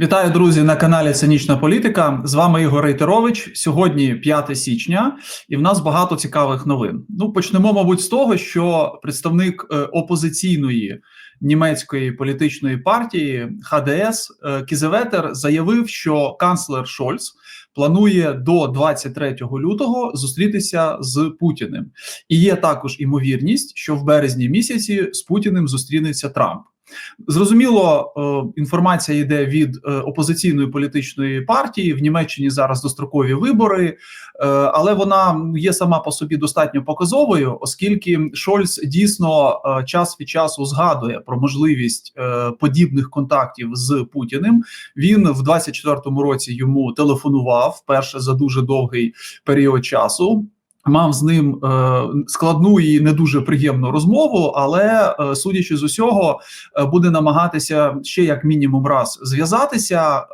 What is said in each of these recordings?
Вітаю, друзі, на каналі Цинічна Політика. З вами Ігор Рейтерович. Сьогодні 5 січня, і в нас багато цікавих новин. Ну, почнемо, мабуть, з того, що представник е, опозиційної німецької політичної партії ХДС е, Кізеветер заявив, що канцлер Шольц планує до 23 лютого зустрітися з Путіним. І є також імовірність, що в березні місяці з Путіним зустрінеться Трамп. Зрозуміло, е, інформація йде від е, опозиційної політичної партії. В Німеччині зараз дострокові вибори, е, але вона є сама по собі достатньо показовою, оскільки Шольц дійсно час від часу згадує про можливість подібних контактів з Путіним. Він в 24-му році йому телефонував вперше за дуже довгий період часу. Мав з ним е, складну і не дуже приємну розмову, але е, судячи з усього, е, буде намагатися ще як мінімум раз зв'язатися,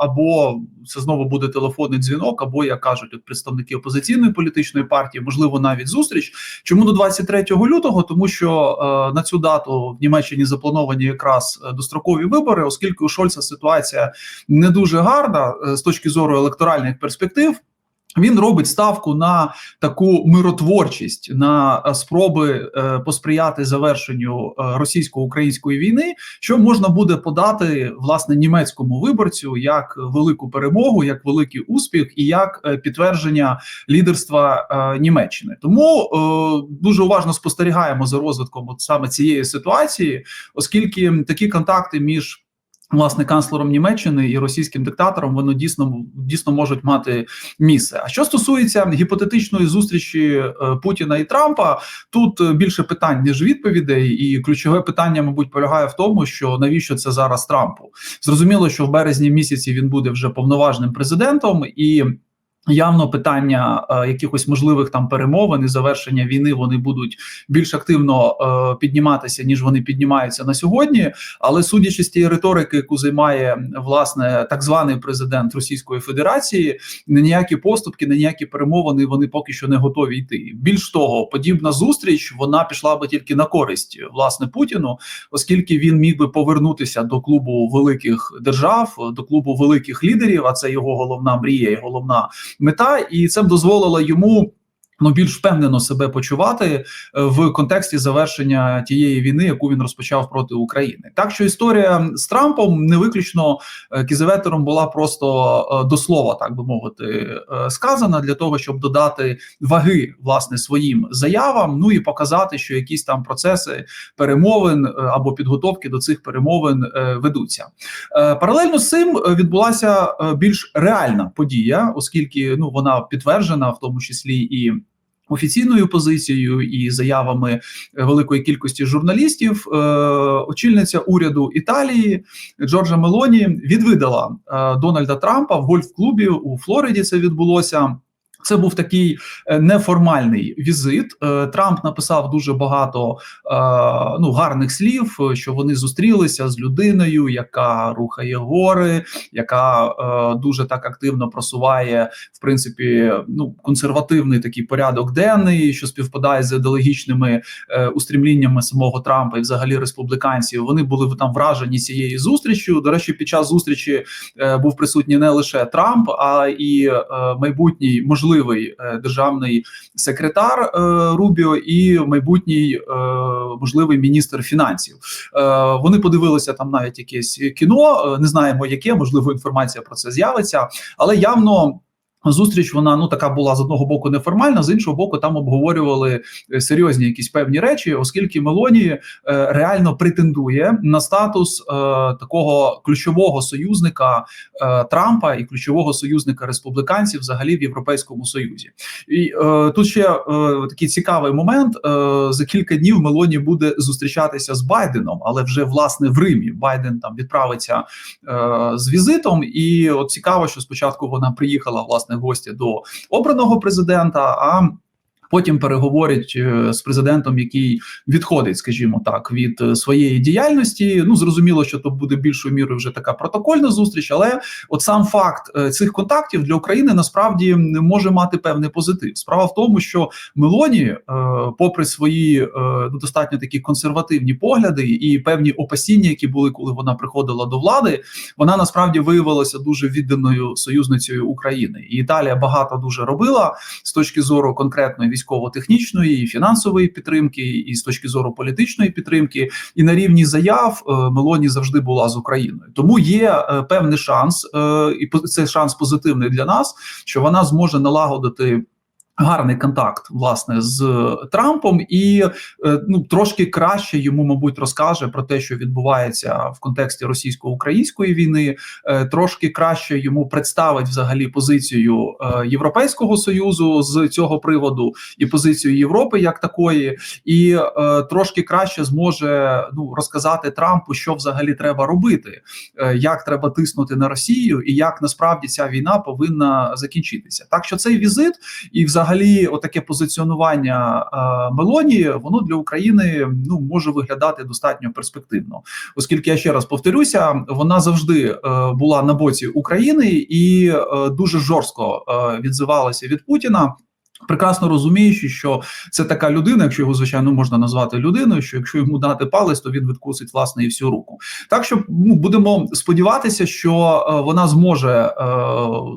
або це знову буде телефонний дзвінок, або як кажуть от представники опозиційної політичної партії, можливо, навіть зустріч. Чому до 23 лютого? Тому що на цю дату в Німеччині заплановані якраз дострокові вибори, оскільки у Шольца ситуація не дуже гарна з точки зору електоральних перспектив. Він робить ставку на таку миротворчість, на е, спроби е, посприяти завершенню е, російсько-української війни, що можна буде подати власне німецькому виборцю як велику перемогу, як великий успіх і як підтвердження лідерства Німеччини. Тому дуже уважно спостерігаємо за розвитком от саме цієї ситуації, оскільки такі контакти між Власне, канцлером Німеччини і російським диктатором воно дійсно дійсно можуть мати місце. А що стосується гіпотетичної зустрічі е, Путіна і Трампа, тут е, більше питань ніж відповідей, і ключове питання, мабуть, полягає в тому, що навіщо це зараз Трампу? Зрозуміло, що в березні місяці він буде вже повноважним президентом і. Явно питання е, якихось можливих там перемовин і завершення війни вони будуть більш активно е, підніматися ніж вони піднімаються на сьогодні. Але судячи з тієї риторики, яку займає власне так званий президент Російської Федерації, не ніякі поступки, не ніякі перемовини вони поки що не готові йти. Більш того, подібна зустріч вона пішла би тільки на користь власне Путіну, оскільки він міг би повернутися до клубу великих держав, до клубу великих лідерів. А це його головна мрія і головна мета, і це б дозволило йому. Ну, більш впевнено себе почувати е, в контексті завершення тієї війни, яку він розпочав проти України. Так що історія з Трампом не виключно е, кізеветером була просто е, до слова, так би мовити, сказана для того, щоб додати ваги власне своїм заявам. Ну і показати, що якісь там процеси перемовин або підготовки до цих перемовин ведуться. Паралельно з цим відбулася більш реальна подія, оскільки ну вона підтверджена, в тому числі і. Офіційною позицією і заявами великої кількості журналістів, е, очільниця уряду Італії Джорджа Мелоні відвидала е, Дональда Трампа в гольф-клубі у Флориді. Це відбулося. Це був такий е, неформальний візит. Е, Трамп написав дуже багато е, ну гарних слів, що вони зустрілися з людиною, яка рухає гори, яка дуже так активно просуває в принципі ну консервативний такий порядок денний, що співпадає з ідеологічними устрімліннями самого Трампа і взагалі республіканців. Вони були там вражені цією зустрічю. До речі, під час зустрічі був присутній не лише Трамп, а і майбутній можливий можливий е, державний секретар е, Рубіо і майбутній е, можливий міністр фінансів. Вони подивилися там навіть якесь кіно. Не знаємо, яке можливо інформація про це з'явиться, але явно. Зустріч вона ну така була з одного боку неформальна, з іншого боку, там обговорювали е, серйозні якісь певні речі, оскільки Мелоні е, реально претендує на статус е, такого ключового союзника е, Трампа і ключового союзника республіканців взагалі в Європейському Союзі. І е, тут ще е, такий цікавий момент: е, за кілька днів Мелоні буде зустрічатися з Байденом, але вже власне в Римі Байден там відправиться е, з візитом. І от цікаво, що спочатку вона приїхала власне гості до обраного президента. А Потім переговорять е, з президентом, який відходить, скажімо так, від е, своєї діяльності. Ну зрозуміло, що то буде більшою мірою вже така протокольна зустріч, але от сам факт е, цих контактів для України насправді може мати певний позитив. Справа в тому, що Мелоні, попри свої ну, достатньо такі консервативні погляди і певні опасіння, які були, коли вона приходила до влади, вона насправді виявилася дуже відданою союзницею України. І Італія багато дуже робила з точки зору конкретної військово-технічної і фінансової підтримки, і з точки зору політичної підтримки, і на рівні заяв е, Мелоні завжди була з Україною. Тому є е, певний шанс, е, і це шанс позитивний для нас, що вона зможе налагодити. Гарний контакт власне з Трампом, і е, ну трошки краще йому, мабуть, розкаже про те, що відбувається в контексті російсько-української війни. Е, трошки краще йому представить взагалі позицію е, Європейського союзу з цього приводу і позицію Європи як такої, і трошки краще зможе ну розказати Трампу, що взагалі треба робити, як треба тиснути на Росію, і як насправді ця війна повинна закінчитися. Так що цей візит і взагалі взагалі, отаке позиціонування е, Мелоні, воно для України ну може виглядати достатньо перспективно, оскільки я ще раз повторюся, вона завжди е, була на боці України і е, дуже жорстко е, відзивалася від Путіна. Прекрасно розуміючи, що це така людина, якщо його звичайно можна назвати людиною, що якщо йому дати палець, то він відкусить власне і всю руку. Так що ну будемо сподіватися, що е, вона зможе е,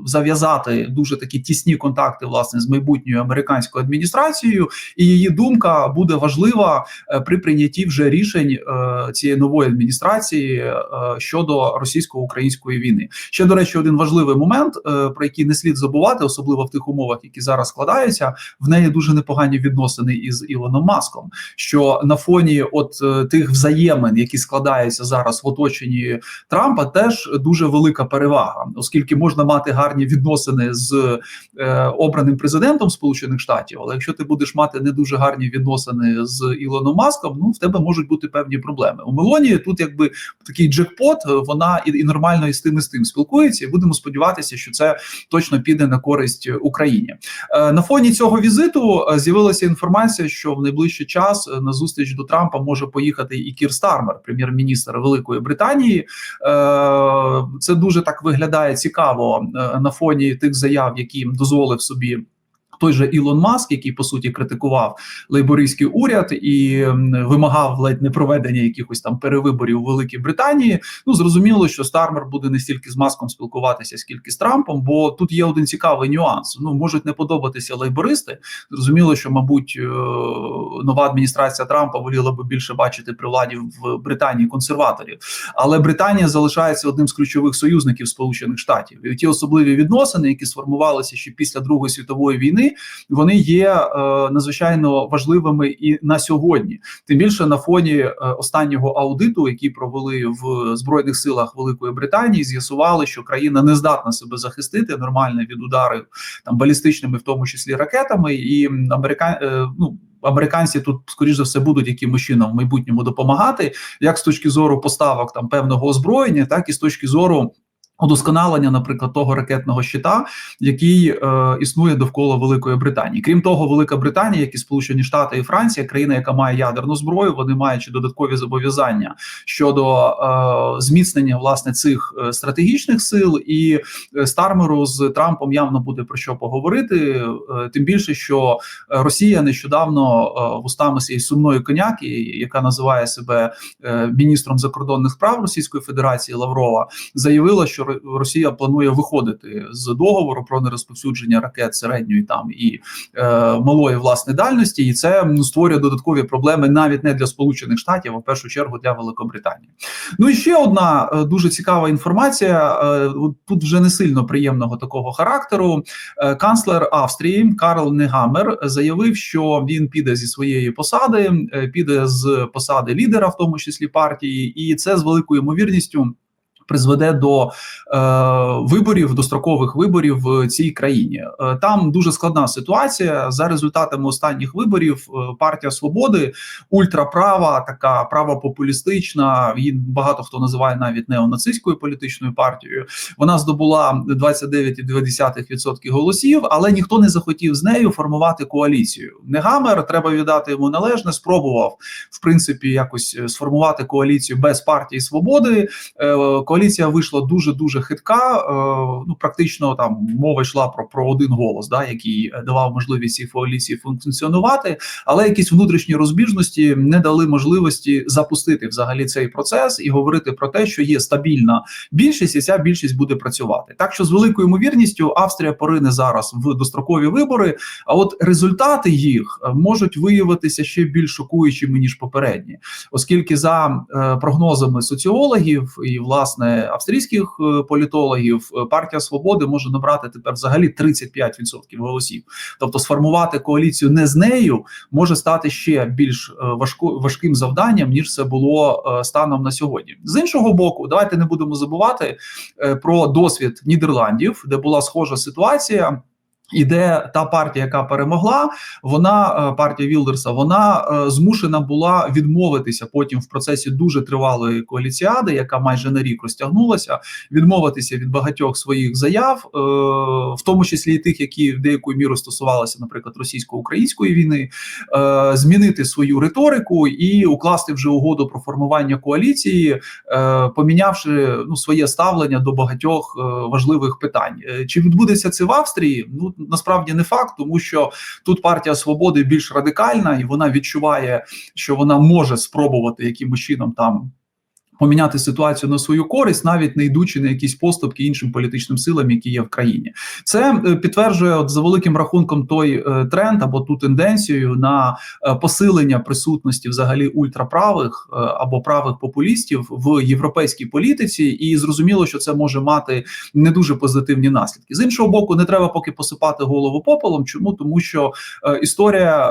зав'язати дуже такі тісні контакти власне з майбутньою американською адміністрацією, і її думка буде важлива е, при прийнятті вже рішень е, цієї нової адміністрації е, щодо російсько-української війни. Ще до речі, один важливий момент, е, про який не слід забувати, особливо в тих умовах, які зараз складають відбувається, в неї дуже непогані відносини із Ілоном Маском. Що на фоні от е, тих взаємин, які складаються зараз в оточенні Трампа, теж дуже велика перевага, оскільки можна мати гарні відносини з е, обраним президентом Сполучених Штатів. Але якщо ти будеш мати не дуже гарні відносини з Ілоном Маском, ну в тебе можуть бути певні проблеми. У Мелоні тут, якби такий джекпот, вона і, і нормально і з тим і з тим спілкується, і будемо сподіватися, що це точно піде на користь Україні. Е, на фоні фоні цього візиту е, з'явилася інформація, що в найближчий час е, на зустріч до Трампа може поїхати і Кір Стармер, прем'єр-міністр Великої Британії. Е, це дуже так виглядає цікаво на фоні тих заяв, які дозволив собі той же Ілон Маск, який по суті критикував лейбористський уряд і вимагав ледь не проведення якихось там перевиборів у Великій Британії. Ну зрозуміло, що Стармер буде не стільки з маском спілкуватися, скільки з Трампом, бо тут є один цікавий нюанс. Ну можуть не подобатися лейбористи. Зрозуміло, що мабуть е, нова адміністрація Трампа воліла би більше бачити при владі в Британії консерваторів, але Британія залишається одним з ключових союзників Сполучених Штатів. І ті особливі відносини, які сформувалися ще після Другої світової війни вони є е, надзвичайно важливими і на сьогодні. Тим більше на фоні е, останнього аудиту, який провели в збройних силах Великої Британії, з'ясували, що країна не здатна себе захистити нормально від ударів там балістичними, в тому числі ракетами, і американ е, ну. Американці тут, скоріш за все, будуть якимось чином в майбутньому допомагати, як з точки зору поставок там певного озброєння, так і з точки зору Удосконалення, наприклад, того ракетного щита, який е, існує довкола Великої Британії. Крім того, Велика Британія, як і Сполучені Штати і Франція, країна, яка має ядерну зброю, вони маючи додаткові зобов'язання щодо е, зміцнення власне цих е, стратегічних сил, і е, Стармеру з Трампом явно буде про що поговорити. Е, тим більше, що Росія нещодавно е, вустами цієї сумної коняки, яка називає себе е, міністром закордонних справ Російської Федерації Лаврова, заявила, що Росія планує виходити з договору про нерозповсюдження ракет середньої там і е, малої власне дальності, і це створює додаткові проблеми навіть не для Сполучених Штатів, а в першу чергу для Великобританії. Ну і ще одна е, дуже цікава інформація. Е, тут вже не сильно приємного такого характеру. Е, канцлер Австрії Карл Негамер заявив, що він піде зі своєї посади, е, піде з посади лідера, в тому числі партії, і це з великою ймовірністю Призведе до е, виборів, дострокових виборів в цій країні. Е, там дуже складна ситуація. За результатами останніх виборів е, партія свободи, ультраправа, така правопопулістична. Її багато хто називає навіть неонацистською політичною партією. Вона здобула 29,2% голосів, але ніхто не захотів з нею формувати коаліцію. Негамер треба віддати йому належне. Спробував в принципі якось е, сформувати коаліцію без партії свободи. Е, коаліція вийшла дуже дуже хитка. Е, ну практично там мова йшла про про один голос, да який давав можливість цій коаліції функціонувати, але якісь внутрішні розбіжності не дали можливості запустити взагалі цей процес і говорити про те, що є стабільна більшість, і ця більшість буде працювати. Так що з великою ймовірністю Австрія порине зараз в дострокові вибори. А от результати їх можуть виявитися ще більш шокуючими ніж попередні, оскільки за е, прогнозами соціологів і власне австрійських е, політологів е, партія свободи може набрати тепер взагалі 35% голосів. Тобто сформувати коаліцію не з нею може стати ще більш важко важким завданням ніж це було станом на сьогодні. З іншого боку, давайте не будемо забувати про досвід Нідерландів, де була схожа ситуація. І де та партія, яка перемогла, вона е, партія Вілдерса, вона е, змушена була відмовитися потім в процесі дуже тривалої коаліціади, яка майже на рік розтягнулася, відмовитися від багатьох своїх заяв, е, в тому числі і тих, які в деякою міру стосувалися, наприклад, російсько-української війни, змінити свою риторику і укласти вже угоду про формування коаліції, помінявши ну своє ставлення до багатьох важливих питань. Чи відбудеться це в Австрії? Ну насправді не факт, тому що тут партія свободи більш радикальна, і вона відчуває, що вона може спробувати якимось чином там поміняти ситуацію на свою користь, навіть не йдучи на якісь поступки іншим політичним силам, які є в країні. Це е, підтверджує от за великим рахунком той е, тренд або ту тенденцію на е, посилення присутності взагалі ультраправих або правих популістів в європейській політиці, і зрозуміло, що це може мати не дуже позитивні наслідки. З іншого боку, не треба поки посипати голову попелом. Чому тому, що історія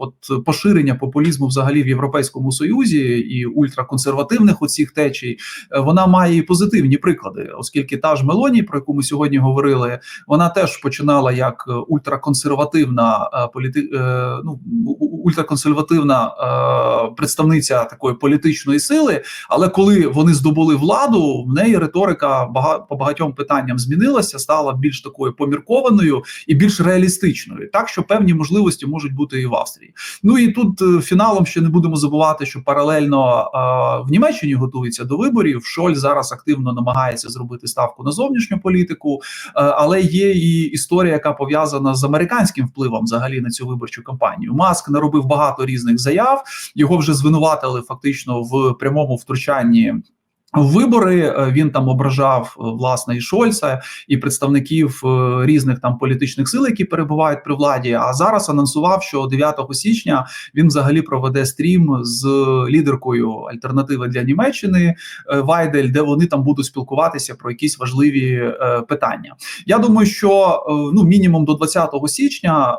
от поширення популізму взагалі в європейському союзі і ультраконсервативних оцих течій, е, вона має і позитивні приклади, оскільки та ж Мелоні, про яку ми сьогодні говорили, вона теж починала як е, ультраконсервативна е, політи... ну, ультраконсервативна представниця такої політичної сили. Але коли вони здобули владу, в неї риторика по багатьом питанням змінилася, стала більш такою поміркованою і більш реалістичною, так що певні можливості можуть бути і в Австрії. Ну і тут фіналом ще не будемо забувати, що паралельно в Німеччині. Німеччині готується до виборів. Шоль зараз активно намагається зробити ставку на зовнішню політику, е, але є і історія, яка пов'язана з американським впливом взагалі на цю виборчу кампанію. Маск наробив багато різних заяв. Його вже звинуватили фактично в прямому втручанні. Вибори е, він там ображав е, власне і Шольца, і представників е, різних там політичних сил, які перебувають при владі. А зараз анонсував, що 9 січня він взагалі проведе стрім з лідеркою альтернативи для Німеччини Вайдель, де вони там будуть спілкуватися про якісь важливі питання. Я думаю, що ну мінімум до 20 січня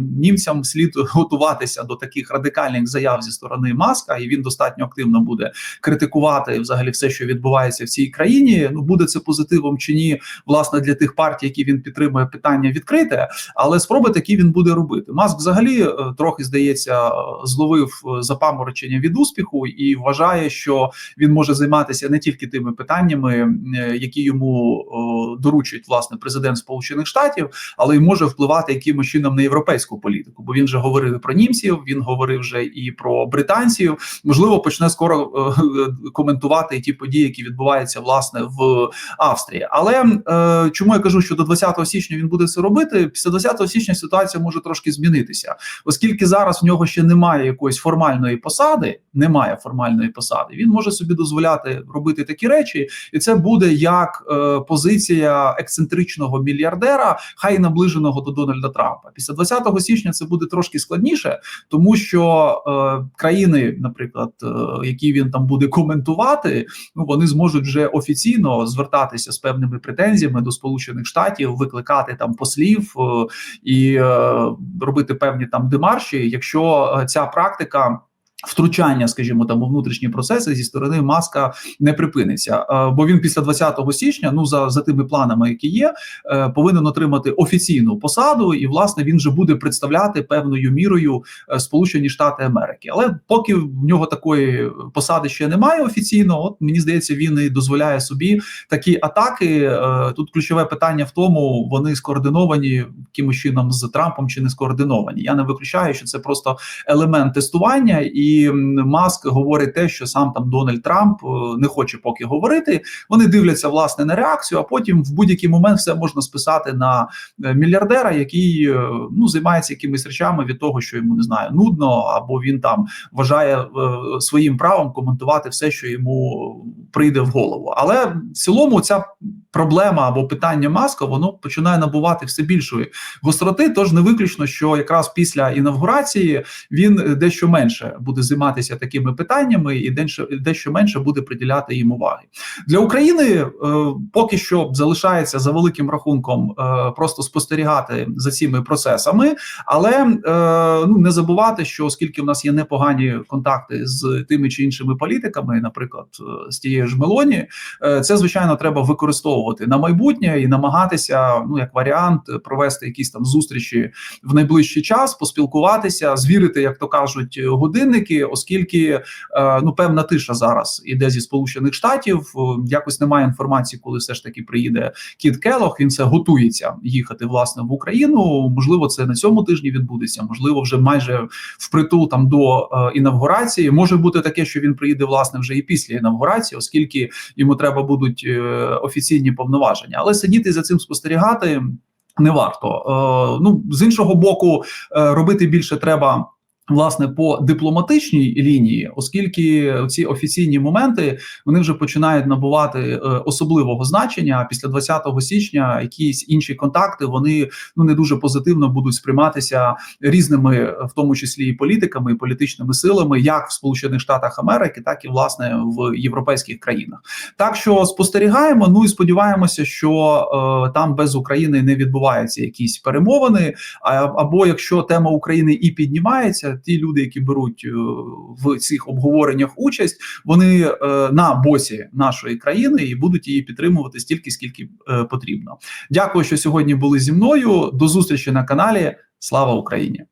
німцям слід готуватися до таких радикальних заяв зі сторони маска, і він достатньо активно буде критикувати взагалі все що відбувається в цій країні. Ну буде це позитивом чи ні, власне, для тих партій, які він підтримує, питання відкрите, але спроби такі він буде робити. Маск взагалі е, трохи здається, зловив е, запаморочення від успіху і вважає, що він може займатися не тільки тими питаннями, е, які йому доручить власне президент Сполучених Штатів, але й може впливати якимось чином на європейську політику. Бо він вже говорив про німців, він говорив вже і про британців. Можливо, почне скоро коментувати ті події, які відбуваються власне в Австрії. Але е, чому я кажу, що до 20 січня він буде це робити? Після 20 січня ситуація може трошки змінитися, оскільки зараз в нього ще немає якоїсь формальної посади, немає формальної посади. Він може собі дозволяти робити такі речі, і це буде як е, позиція ексцентричного мільярдера, хай наближеного до Дональда Трампа. Після 20 січня це буде трошки складніше, тому що е, країни, наприклад, е, які він там буде коментувати, ну вони зможуть вже офіційно звертатися з певними претензіями до Сполучених Штатів, викликати там послів е, і е, робити певні там демарші, якщо е, ця практика Втручання, скажімо, там у внутрішні процеси зі сторони маска не припиниться, Е, бо він після 20 січня, ну за за тими планами, які є, е, повинен отримати офіційну посаду, і власне він вже буде представляти певною мірою е, Сполучені Штати Америки. Але поки в нього такої посади ще немає офіційно, от мені здається, він і дозволяє собі такі атаки. Тут ключове питання в тому, вони скоординовані якимось чином з Трампом чи не скоординовані. Я не виключаю, що це просто елемент тестування, і м, Маск говорить те, що сам там Дональд Трамп е, не хоче поки говорити. Вони дивляться власне на реакцію, а потім в будь-який момент все можна списати на е, мільярдера, який е, ну займається якимись речами від того, що йому не знаю, нудно, або він там вважає своїм правом коментувати все, що йому прийде в голову. Але в цілому ця проблема або питання маска воно починає набувати все більшої гостроти. Тож не виключно, що якраз після інавгурації він дещо менше буде займатися такими питаннями, і дещо, менше буде приділяти їм уваги для України. е, Поки що залишається за великим рахунком е, просто спостерігати за цими процесами, але е, ну не забувати, що оскільки в нас є непогані контакти з тими чи іншими політиками, наприклад, е, з тією ж Мелоні, е, це звичайно треба використовувати на майбутнє і намагатися, ну як варіант, провести якісь там зустрічі в найближчий час, поспілкуватися, звірити, як то кажуть, годинники, оскільки е, ну певна тиша зараз іде зі сполучених штатів. Е, Якось немає інформації, коли все ж таки приїде Кіт Келох. Він це готується їхати власне в Україну. Можливо, це на цьому тижні відбудеться. Можливо, вже майже впритул там до е, інавгурації. Може бути таке, що він приїде власне вже і після інавгурації, оскільки йому треба будуть е, офіційні повноваження. Але сидіти за цим спостерігати не варто. Е, ну з іншого боку, е, робити більше треба. Власне, по дипломатичній лінії, оскільки ці офіційні моменти вони вже починають набувати е, особливого значення. Після 20 січня якісь інші контакти вони ну не дуже позитивно будуть сприйматися різними, в тому числі і політиками, і політичними силами, як в Сполучених Штатах Америки, так і власне в європейських країнах. Так що спостерігаємо. Ну і сподіваємося, що е, там без України не відбуваються якісь перемовини. А, або якщо тема України і піднімається ті люди, які беруть е, в цих обговореннях участь, вони е, на босі нашої країни і будуть її підтримувати стільки, скільки е, потрібно. Дякую, що сьогодні були зі мною. До зустрічі на каналі. Слава Україні!